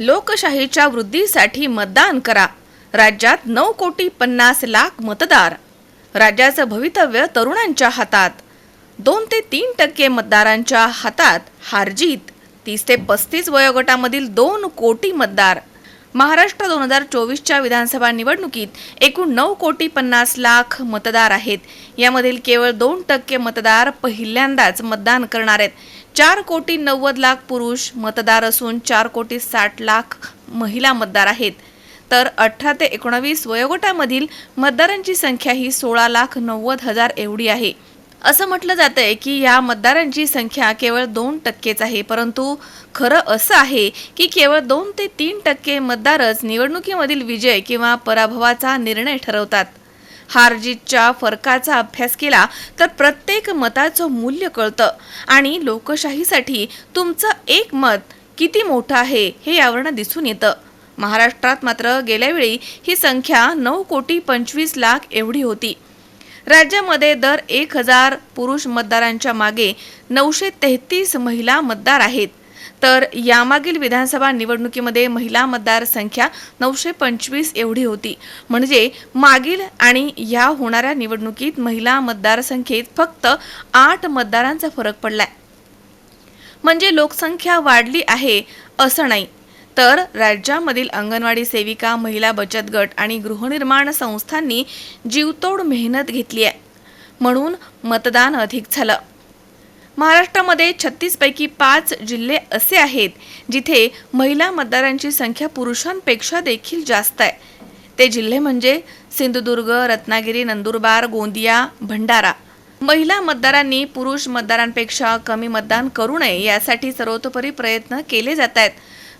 लोकशाहीच्या वृद्धीसाठी मतदान करा. राज्यात नऊ कोटी पन्नास लाख मतदार. राज्याचं भवितव्य तरुणांच्या हातात. दोन ते तीन टक्के मतदारांच्या हातात हारजीत तीस ते पस्तीस वयोगटामधील दोन कोटी मतदार. महाराष्ट्र दोन हजार चोवीसच्या विधानसभा निवडणुकीत एकूण नऊ कोटी पन्नास लाख मतदार आहेत. यामधील केवळ दोन टक्के मतदार पहिल्यांदाच मतदान करणार आहेत. चार कोटी नव्वद लाख पुरुष मतदार असून चार कोटी साठ लाख महिला मतदार आहेत. तर अठरा ते एकोणावीस वयोगटामधील मतदारांची संख्या ही सोळा लाख नव्वद हजार एवढी आहे. असं म्हटलं जातंय की या मतदारांची संख्या केवळ दोन टक्केच आहे परंतु खरं असं आहे की केवळ दोन ते तीन टक्के मतदारच निवडणुकीमधील विजय किंवा पराभवाचा निर्णय ठरवतात. हारजीतच्या फरकाचा अभ्यास केला तर प्रत्येक मताचं मूल्य कळतं. आणि लोकशाहीसाठी तुमचं एक मत किती मोठं आहे हे यावरनं दिसून येतं. महाराष्ट्रात मात्र गेल्यावेळी ही संख्या नऊ कोटी पंचवीस लाख एवढी होती. राज्यामध्ये दर एक हजार पुरुष मतदारांच्या मागे नऊशे तेहतीस महिला मतदार आहेत. तर यामागील विधानसभा निवडणुकीमध्ये महिला मतदार संख्या नऊशे पंचवीस एवढी होती. म्हणजे मागील आणि या होणाऱ्या निवडणुकीत महिला मतदार संख्येत फक्त आठ मतदारांचा फरक पडलाय. म्हणजे लोकसंख्या वाढली आहे असं नाही. तर राज्यामधील अंगणवाडी सेविका महिला बचत गट आणि गृहनिर्माण संस्थांनी जीवतोड मेहनत घेतली आहे. म्हणून मतदान अधिक झालं. महाराष्ट्रामध्ये छत्तीसपैकी पाच जिल्हे असे आहेत जिथे महिला मतदारांची संख्या पुरुषांपेक्षा देखील जास्त आहे. ते जिल्हे म्हणजे सिंधुदुर्ग रत्नागिरी नंदुरबार गोंदिया भंडारा. महिला मतदारांनी पुरुष मतदारांपेक्षा कमी मतदान करू नये यासाठी सर्वतोपरी प्रयत्न केले जात आहेत.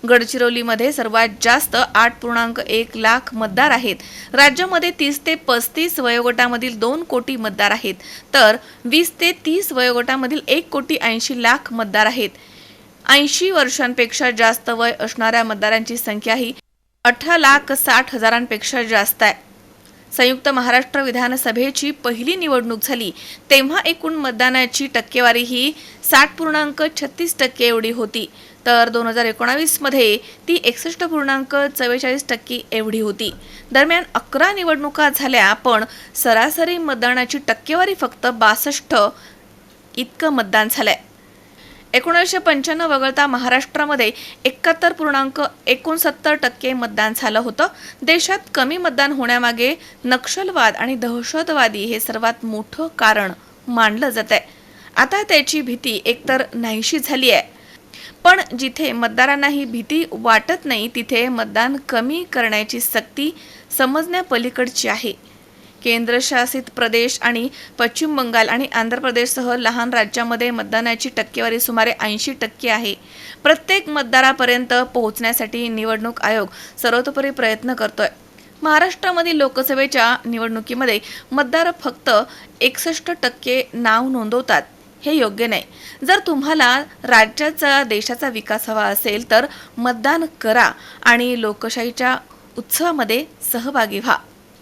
गडचिरोलीमध्ये सर्वात जास्त आठ पूर्णांक एक लाख मतदार आहेत. राज्यामध्ये तीस ते पस्तीस वयोगटामधील दोन कोटी मतदार आहेत. तर वीस ते तीस वयोगटामधील एक कोटी ऐंशी लाख मतदार आहेत. ऐंशी वर्षांपेक्षा जास्त वय असणाऱ्या मतदारांची संख्या ही अठरा लाख साठ हजारांपेक्षा जास्त आहे. संयुक्त महाराष्ट्र विधानसभेची पहिली निवडणूक झाली. तेव्हा एकूण मतदानाची टक्केवारी ही साठ पूर्णांक छत्तीस टक्के एवढी होती. तर दोन हजार एकोणावीसमध्ये ती एकसष्ट पूर्णांक चव्वेचाळीस टक्के एवढी होती. दरम्यान अकरा निवडणुका झाल्या पण सरासरी मतदानाची टक्केवारी फक्त बासष्ट इतकं मतदान झालंय. एकोणीसशे पंच्याण्णव वगळता महाराष्ट्रामध्ये एकाहत्तर पूर्णांक एकोणसत्तर टक्के मतदान झालं होतं. देशात कमी मतदान होण्यामागे नक्षलवाद आणि दहशतवादी हे सर्वात मोठं कारण मानलं जात आहे. आता त्याची भीती एकतर नाहीशी झाली आहे. पण जिथे मतदारांना ही भीती वाटत नाही तिथे मतदान कमी करण्याची सक्ती समजण्यापलीकडची आहे. केंद्रशासित प्रदेश आणि पश्चिम बंगाल आणि आंध्र प्रदेशसह लहान राज्यामध्ये मतदानाची टक्केवारी सुमारे ऐंशी टक्के आहे. प्रत्येक मतदारापर्यंत पोहोचण्यासाठी निवडणूक आयोग सर्वतोपरी प्रयत्न करतोय. महाराष्ट्रामधील लोकसभेच्या निवडणुकीमध्ये मतदार फक्त एकसष्ट टक्के नाव नोंदवतात. हे योग्य नाही. जर तुम्हाला राज्याचा देशाचा विकास हवा असेल तर मतदान करा आणि लोकशाहीच्या उत्सवामध्ये सहभागी व्हा.